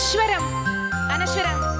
അനശ്വരം. അനശ്വരം.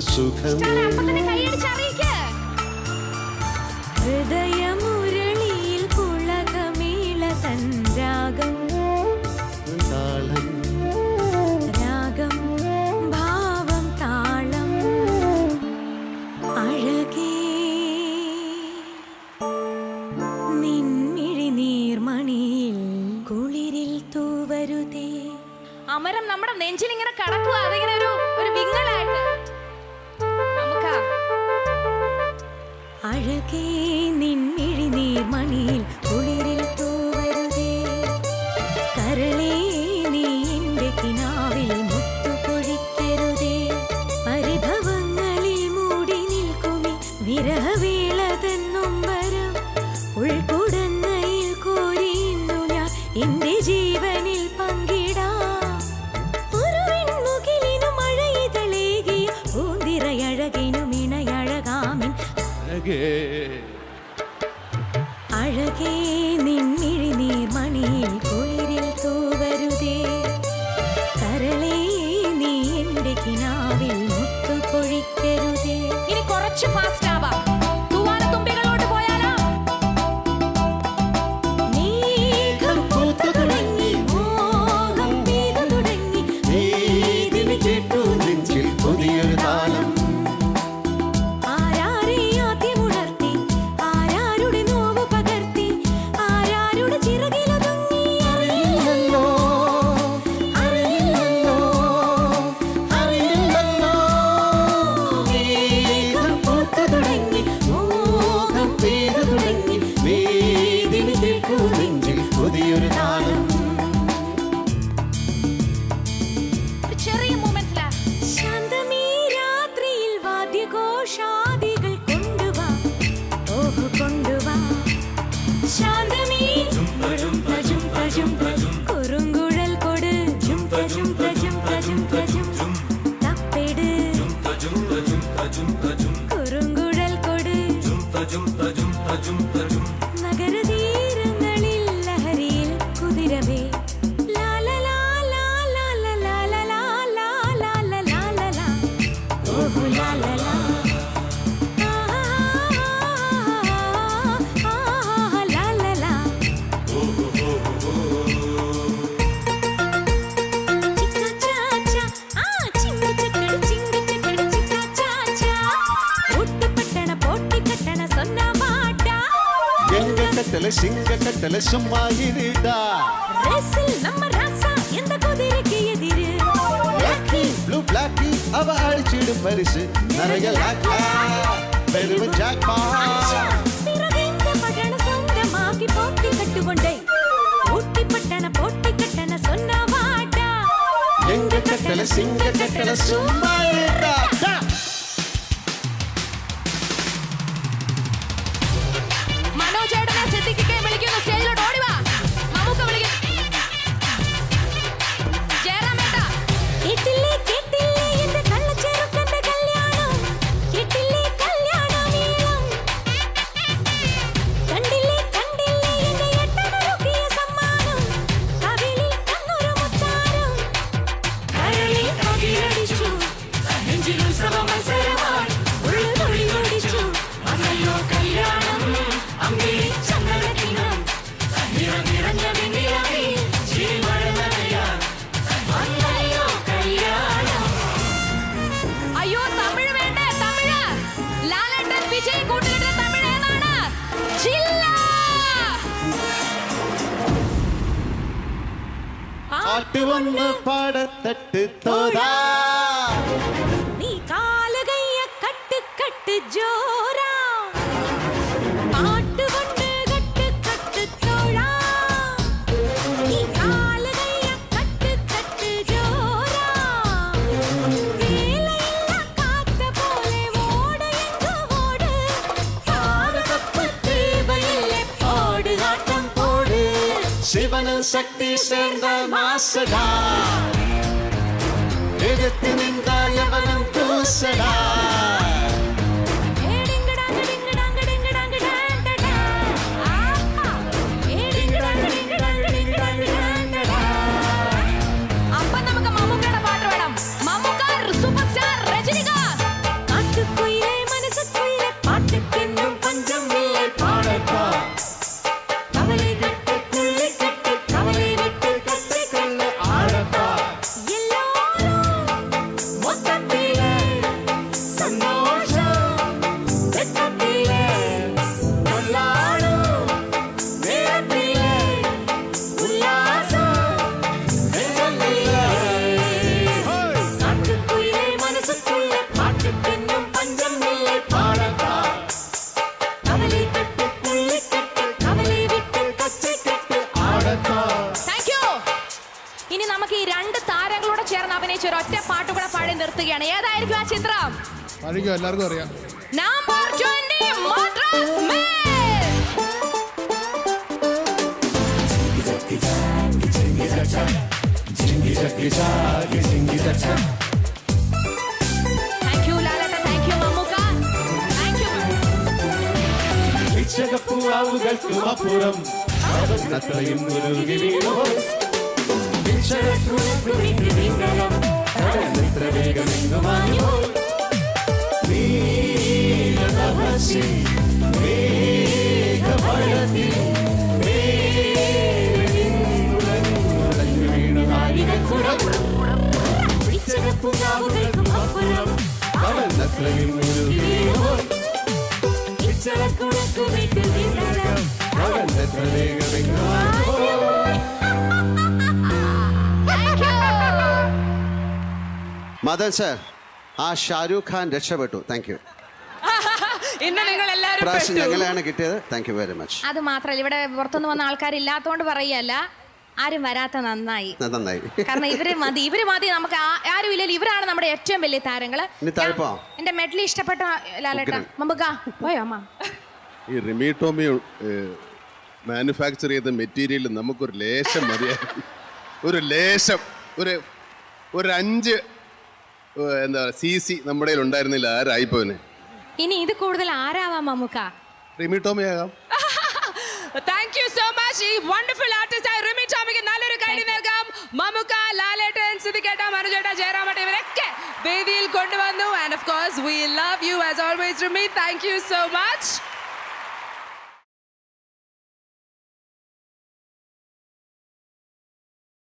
ഒരു സുഖം ഹൃദയമുരളിയിൽ പുളകമേള തൻരാഗം. താളം. രാഗം ഭാവം താളം. അഴകേ. നിൻമിഴി നീർമണിയിൽ കുളിരിൽ തൂവരുതേ. അമരം നമ്മുടെ നെഞ്ചിലിങ്ങനെ കടക്കുക. അതിങ്ങനെ ഒരു ഒരു വിങ്ങലായിട്ട്. അഴകേ നിൻ മിഴിനീർ മണിയിൽ tacım tacım tacım tacım சிங்க கட்டல சும்மா இருடா. ரேஸில் நம்ம ராசா எந்த குதிரைக்கு எதிரு? லாக்கி ப்ளூ பிளாக்கி அவ அழிச்சிடும் பரிசு. நிறைய லாக்கா பெருமை ஜாக்பா சிவனும் சக்தி சேர்ந்த மாசடா. எதிர்த்து நின்றா எவனும் தூசடா ഏതായിരിക്കും ആ ചിത്രം ആയിരിക്കും എല്ലാവർക്കും അറിയാം number 20 Madras mail thank you ലാലേട്ട thank you Mammukka thank you ഭിക്ഷകപ്പൂവാവുകൾക്കും അപ്പുറം അവൻ അത്രയും മുരുകി വീണു എത്ര വേഗമെങ്ങു മാഞ്ഞു താങ്ക് യു മദൻ സർ ആ ഷാരൂഖ് ഖാൻ രക്ഷപ്പെട്ടു. Thank you. ഇന്ന് നിങ്ങൾ എല്ലാവരും പ്രാവശ്യം ഞങ്ങളെയാണ് കിട്ടിയത്. താങ്ക് യു വെരി മച്ച് അത് മാത്രല്ല ഇവിടെ പുറത്തുനിന്ന് വന്ന ആൾക്കാരില്ലാത്തോണ്ട് പറയല്ല ആരും വരാത്ത നന്നായി. നന്നായി. കാരണം ഇവർ മതി ഇവർ മതി നമുക്ക് ആ- ആരും ഇല്ലല്ലോ ഇവരാണ് നമ്മുടെ ഏറ്റവും വലിയ താരങ്ങൾ. ഇനി താഴെ പോവാം. എന്റെ മെഡലി ഇഷ്ടപ്പെട്ട ലാലേട്ട. മമ്മൂക്ക പോയോ അമ്മ? ഈ റിമി ടോമി മാനുഫാക്ചർ ചെയ്ത മെറ്റീരിയൽ നമുക്കൊരു ലേശം മതിയായിരുന്നു ഒരു ലേശം ഒരു ഒരു അഞ്ച് ഏഹ്, എന്താ സി സി നമ്മുടെ കയ്യിൽ ഉണ്ടായിരുന്നില്ല ആരായിപ്പോനെ ഇനി ഇത് കൂടുതൽ ആരാവാം മമ്മൂക്ക? റിമി ടോമി ആകാം. താങ്ക് യു സോ മച്ച് ഈ വണ്ടർഫുൾ ആർട്ടിസ്റ്റ് ആയ റിമി ടോമിക്ക് നല്ലൊരു കൈഡി നൽകാം. മമുക്ക ലാലേട്ടൻ സിദ്ധിക്കേട്ട മനുജേട്ട ജയറാമട്ട ഇവരൊക്കെ വേദിയിൽ കൊണ്ടുവന്നു. And of course we love you as always Rimi. Thank you so much